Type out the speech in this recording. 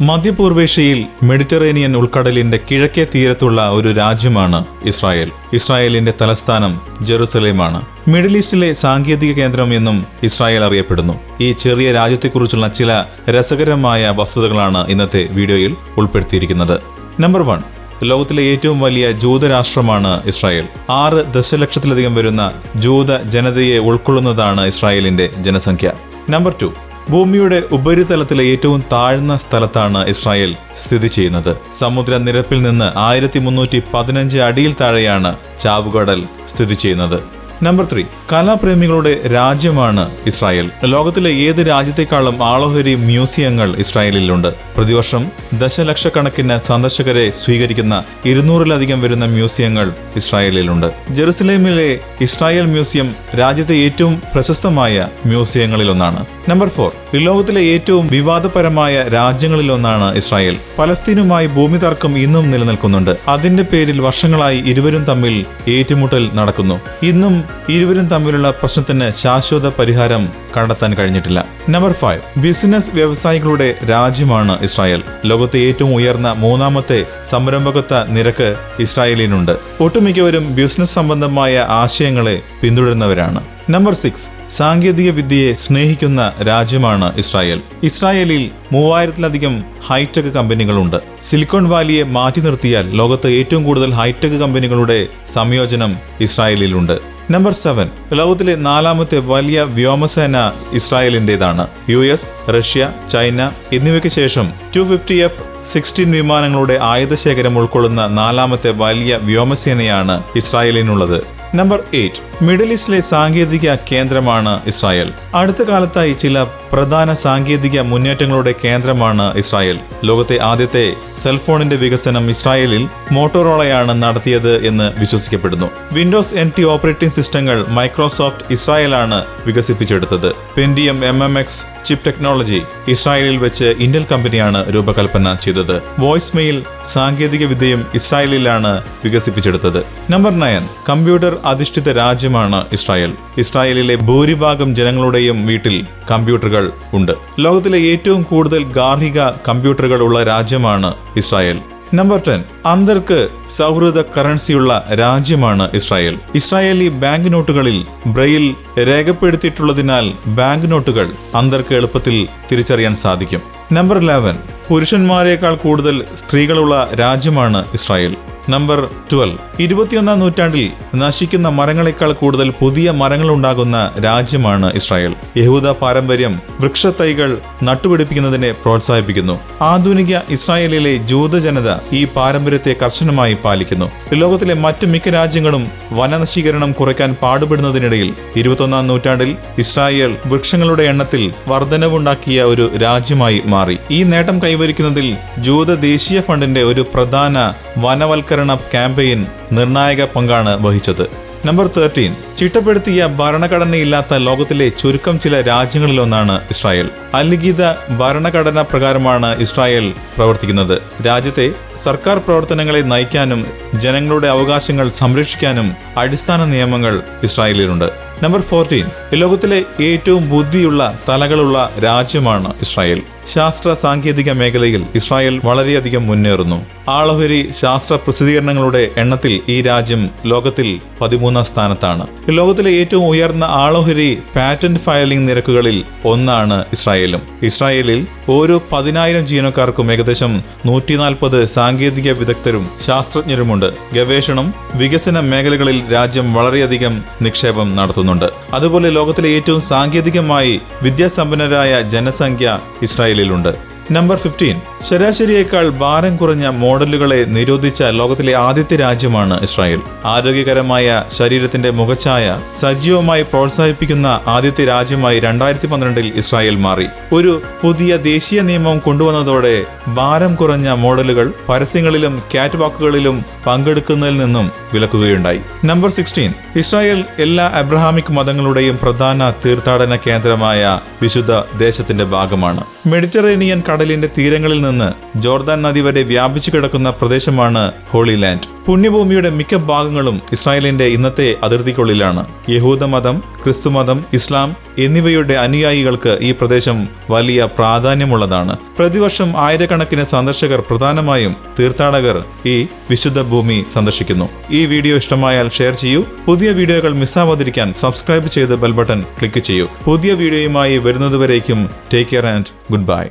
മധ്യപൂർവേഷ്യയിൽ Mediterranean ഉൾക്കടലിന്റെ കിഴക്കേ തീരത്തുള്ള ഒരു രാജ്യമാണ് ഇസ്രായേൽ. ഇസ്രായേലിന്റെ തലസ്ഥാനം ജെറുസലേമാണ്. മിഡിൽ ഈസ്റ്റിലെ സാങ്കേതിക കേന്ദ്രം എന്നും ഇസ്രായേൽ അറിയപ്പെടുന്നു. ഈ ചെറിയ രാജ്യത്തെക്കുറിച്ചുള്ള ചില രസകരമായ വസ്തുതകളാണ് ഇന്നത്തെ വീഡിയോയിൽ ഉൾപ്പെടുത്തിയിരിക്കുന്നത്. നമ്പർ വൺ ലോകത്തിലെ ഏറ്റവും വലിയ ജൂതരാഷ്ട്രമാണ് ഇസ്രായേൽ. ആറ് ദശലക്ഷത്തിലധികം വരുന്ന ജൂത ജനതയെ ഉൾക്കൊള്ളുന്നതാണ് ഇസ്രായേലിന്റെ ജനസംഖ്യ. നമ്പർ ടു ഭൂമിയുടെ ഉപരിതലത്തിലെ ഏറ്റവും താഴ്ന്ന സ്ഥലത്താണ് ഇസ്രായേൽ സ്ഥിതി ചെയ്യുന്നത്. സമുദ്രനിരപ്പിൽ നിന്ന് ആയിരത്തി മുന്നൂറ്റി പതിനഞ്ച് അടിയിൽ താഴെയാണ് ചാവുകടൽ സ്ഥിതി ചെയ്യുന്നത്. നമ്പർ ത്രീ കലാപ്രേമികളുടെ രാജ്യമാണ് ഇസ്രായേൽ. ലോകത്തിലെ ഏത് രാജ്യത്തെക്കാളും ആളോഹരി മ്യൂസിയങ്ങൾ ഇസ്രായേലിലുണ്ട്. പ്രതിവർഷം ദശലക്ഷക്കണക്കിന് സന്ദർശകരെ സ്വീകരിക്കുന്ന ഇരുന്നൂറിലധികം വരുന്ന മ്യൂസിയങ്ങൾ ഇസ്രായേലിലുണ്ട്. ജെറുസലേമിലെ ഇസ്രായേൽ മ്യൂസിയം രാജ്യത്തെ ഏറ്റവും പ്രശസ്തമായ മ്യൂസിയങ്ങളിലൊന്നാണ്. നമ്പർ ഫോർ ലോകത്തിലെ ഏറ്റവും വിവാദപരമായ രാജ്യങ്ങളിലൊന്നാണ് ഇസ്രായേൽ. പലസ്തീനുമായി ഭൂമി തർക്കം ഇന്നും നിലനിൽക്കുന്നുണ്ട്. അതിന്റെ പേരിൽ വർഷങ്ങളായി ഇരുവരും തമ്മിൽ ഏറ്റുമുട്ടൽ നടക്കുന്നു. ഇന്നും ഇരുവരും തമ്മിലുള്ള പ്രശ്നത്തിന് ശാശ്വത പരിഹാരം കണ്ടെത്താൻ കഴിഞ്ഞിട്ടില്ല. നമ്പർ ഫൈവ് ബിസിനസ് വ്യവസായികളുടെ രാജ്യമാണ് ഇസ്രായേൽ. ലോകത്തെ ഏറ്റവും ഉയർന്ന മൂന്നാമത്തെ സംരംഭകത്വ നിരക്ക് ഇസ്രായേലിനുണ്ട്. ഒട്ടുമിക്കവരും ബിസിനസ് സംബന്ധമായ ആശയങ്ങളെ പിന്തുടരുന്നവരാണ്. നമ്പർ സിക്സ് സാങ്കേതിക വിദ്യയെ സ്നേഹിക്കുന്ന രാജ്യമാണ് ഇസ്രായേൽ. ഇസ്രായേലിൽ മൂവായിരത്തിലധികം ഹൈടെക് കമ്പനികളുണ്ട്. സിലിക്കോൺ വാലിയെ മാറ്റി നിർത്തിയാൽ ലോകത്ത് ഏറ്റവും കൂടുതൽ ഹൈടെക് കമ്പനികളുടെ സംയോജനം ഇസ്രായേലിലുണ്ട്. നമ്പർ സെവൻ ലോകത്തിലെ നാലാമത്തെ വലിയ വ്യോമസേന ഇസ്രായേലിന്റെതാണ് യു എസ് റഷ്യ ചൈന എന്നിവയ്ക്ക് ശേഷം ടു ഫിഫ്റ്റി എഫ് സിക്സ്റ്റീൻ വിമാനങ്ങളുടെ ആയുധശേഖരം ഉൾക്കൊള്ളുന്ന നാലാമത്തെ വലിയ വ്യോമസേനയാണ് ഇസ്രായേലിനുള്ളത്. Number eight. മിഡിൽ ഈസ്റ്റിലെ സാങ്കേതിക കേന്ദ്രമാണ് ഇസ്രായേൽ. അടുത്ത കാലത്തായി ചില പ്രധാന സാങ്കേതിക മുന്നേറ്റങ്ങളുടെ കേന്ദ്രമാണ് ഇസ്രായേൽ. ലോകത്തെ ആദ്യത്തെ സെൽഫോണിന്റെ വികസനം ഇസ്രായേലിൽ മോട്ടോറോളയാണ് നടത്തിയത് എന്ന് വിശ്വസിക്കപ്പെടുന്നു. വിൻഡോസ് എൻ ടി ഓപ്പറേറ്റിംഗ് സിസ്റ്റങ്ങൾ മൈക്രോസോഫ്റ്റ് ഇസ്രായേലാണ് വികസിപ്പിച്ചെടുത്തത്. Pentium M M X chip technology ഇസ്രായേലിൽ വെച്ച് ഇന്റൽ കമ്പനിയാണ് രൂപകൽപ്പന ചെയ്തത്. വോയിസ് മെയിൽ സാങ്കേതിക വിദ്യയും ഇസ്രായേലിലാണ് വികസിപ്പിച്ചെടുത്തത്. നമ്പർ നയൻ കമ്പ്യൂട്ടർ അധിഷ്ഠിത രാജ്യമാണ് ഇസ്രായേൽ. ഇസ്രായേലിലെ ഭൂരിഭാഗം ജനങ്ങളുടെയും വീട്ടിൽ കമ്പ്യൂട്ടറുകൾ ഉണ്ട്. ലോകത്തിലെ ഏറ്റവും കൂടുതൽ ഗാർഹിക കമ്പ്യൂട്ടറുകൾ ഉള്ള രാജ്യമാണ് ഇസ്രായേൽ. നമ്പർ ടെൻ അന്തർക്ക് സൗഹൃദ കറൻസിയുള്ള രാജ്യമാണ് ഇസ്രായേൽ. ഇസ്രായേലി ബാങ്ക് നോട്ടുകളിൽ ബ്രെയിൽ രേഖപ്പെടുത്തിയിട്ടുള്ളതിനാൽ ബാങ്ക് നോട്ടുകൾ അന്തർക്ക് എളുപ്പത്തിൽ തിരിച്ചറിയാൻ സാധിക്കും. നമ്പർ ഇലവൻ പുരുഷന്മാരെക്കാൾ കൂടുതൽ സ്ത്രീകളുള്ള രാജ്യമാണ് ഇസ്രായേൽ. Number twelve. ഇരുപത്തിയൊന്നാം നൂറ്റാണ്ടിൽ നശിക്കുന്ന മരങ്ങളെക്കാൾ കൂടുതൽ പുതിയ മരങ്ങൾ ഉണ്ടാകുന്ന രാജ്യമാണ് ഇസ്രായേൽ. യഹൂദ പാരമ്പര്യം വൃക്ഷത്തൈകൾ നട്ടുപിടിപ്പിക്കുന്നതിനെ പ്രോത്സാഹിപ്പിക്കുന്നു. ആധുനിക ഇസ്രായേലിലെ ജൂതജനത ഈ പാരമ്പര്യത്തെ കർശനമായി പാലിക്കുന്നു. ലോകത്തിലെ മറ്റു മിക്ക രാജ്യങ്ങളും വനനശീകരണം കുറയ്ക്കാൻ പാടുപെടുന്നതിനിടയിൽ ഇരുപത്തൊന്നാം നൂറ്റാണ്ടിൽ ഇസ്രായേൽ വൃക്ഷങ്ങളുടെ എണ്ണത്തിൽ വർധനവുണ്ടാക്കിയ ഒരു രാജ്യമായി മാറി. ഈ നേട്ടം കൈവരിക്കുന്നതിൽ ജൂത ദേശീയ ഫണ്ടിന്റെ ഒരു പ്രധാന വനവൽക്കരണ ക്യാമ്പയിൻ നിർണായക പങ്കാണ് വഹിച്ചത്. നമ്പർ തേർട്ടീൻ ചിട്ടപ്പെടുത്തിയ ഭരണഘടനയില്ലാത്ത ലോകത്തിലെ ചുരുക്കം ചില രാജ്യങ്ങളിലൊന്നാണ് ഇസ്രായേൽ. അലിഖിത ഭരണഘടന പ്രകാരമാണ് ഇസ്രായേൽ പ്രവർത്തിക്കുന്നത്. രാജ്യത്തെ സർക്കാർ പ്രവർത്തനങ്ങളെ നയിക്കാനും ജനങ്ങളുടെ അവകാശങ്ങൾ സംരക്ഷിക്കാനും അടിസ്ഥാന നിയമങ്ങൾ ഇസ്രായേലിലുണ്ട്. നമ്പർ ഫോർട്ടീൻ ലോകത്തിലെ ഏറ്റവും ബുദ്ധിയുള്ള തലകളുള്ള രാജ്യമാണ് ഇസ്രായേൽ. ശാസ്ത്ര സാങ്കേതിക മേഖലയിൽ ഇസ്രായേൽ വളരെയധികം മുന്നേറുന്നു. ആളോഹരി ശാസ്ത്ര പ്രസിദ്ധീകരണങ്ങളുടെ എണ്ണത്തിൽ ഈ രാജ്യം ലോകത്തിൽ പതിമൂന്നാം സ്ഥാനത്താണ്. ലോകത്തിലെ ഏറ്റവും ഉയർന്ന ആളോഹരി പാറ്റന്റ് ഫയലിംഗ് നിരക്കുകളിൽ ഒന്നാണ് ഇസ്രായേലും. ഇസ്രായേലിൽ ഓരോ പതിനായിരം ജീവനക്കാർക്കും ഏകദേശം നൂറ്റി നാൽപ്പത് സാങ്കേതിക വിദഗ്ധരും ശാസ്ത്രജ്ഞരുമുണ്ട്. ഗവേഷണം വികസന മേഖലകളിൽ രാജ്യം വളരെയധികം നിക്ഷേപം നടത്തുന്നുണ്ട്. അതുപോലെ ലോകത്തിലെ ഏറ്റവും സാങ്കേതികമായി വിദ്യാസമ്പന്നരായ ജനസംഖ്യ ഇസ്രായേലിലുണ്ട്. നമ്പർ ഫിഫ്റ്റീൻ ശരാശരിയേക്കാൾ ഭാരം കുറഞ്ഞ മോഡലുകളെ നിരോധിച്ച ലോകത്തിലെ ആദ്യത്തെ രാജ്യമാണ് ഇസ്രായേൽ. ആരോഗ്യകരമായ ശരീരത്തിന്റെ മുഖഛായ സജീവമായി പ്രോത്സാഹിപ്പിക്കുന്ന ആദ്യത്തെ രാജ്യമായി രണ്ടായിരത്തി പന്ത്രണ്ടിൽ ഇസ്രായേൽ മാറി. ഒരു പുതിയ ദേശീയ നിയമം കൊണ്ടുവന്നതോടെ ഭാരം കുറഞ്ഞ മോഡലുകൾ പരസ്യങ്ങളിലും കാറ്റ് വാക്കുകളിലും പങ്കെടുക്കുന്നതിൽ നിന്നും വിലക്കുകയുണ്ടായി. നമ്പർ സിക്സ്റ്റീൻ ഇസ്രായേൽ എല്ലാ അബ്രഹാമിക് മതങ്ങളുടെയും പ്രധാന തീർത്ഥാടന കേന്ദ്രമായ വിശുദ്ധ ദേശത്തിന്റെ ഭാഗമാണ്. മെഡിറ്ററേനിയൻ കടലിന്റെ തീരങ്ങളിൽ നിന്ന് ജോർദാൻ നദി വരെ വ്യാപിച്ചു കിടക്കുന്ന പ്രദേശമാണ് ഹോളി ലാൻഡ് പുണ്യഭൂമിയുടെ മിക്ക ഭാഗങ്ങളും ഇസ്രായേലിന്റെ ഇന്നത്തെ അതിർത്തിക്കുള്ളിലാണ്. യഹൂദമതം ക്രിസ്തുമതം ഇസ്ലാം എന്നിവയുടെ അനുയായികൾക്ക് ഈ പ്രദേശം വലിയ പ്രാധാന്യമുള്ളതാണ്. പ്രതിവർഷം ആയിരക്കണക്കിന് സന്ദർശകർ പ്രധാനമായും തീർത്ഥാടകർ ഈ വിശുദ്ധ ഭൂമി സന്ദർശിക്കുന്നു. ഈ വീഡിയോ ഇഷ്ടമായാൽ ഷെയർ ചെയ്യൂ. പുതിയ വീഡിയോകൾ മിസ്സാവാതിരിക്കാൻ സബ്സ്ക്രൈബ് ചെയ്ത് ബെൽ ബട്ടൺ ക്ലിക്ക് ചെയ്യൂ. പുതിയ വീഡിയോയുമായി വരുന്നതുവരേക്കും. Take care and good bye.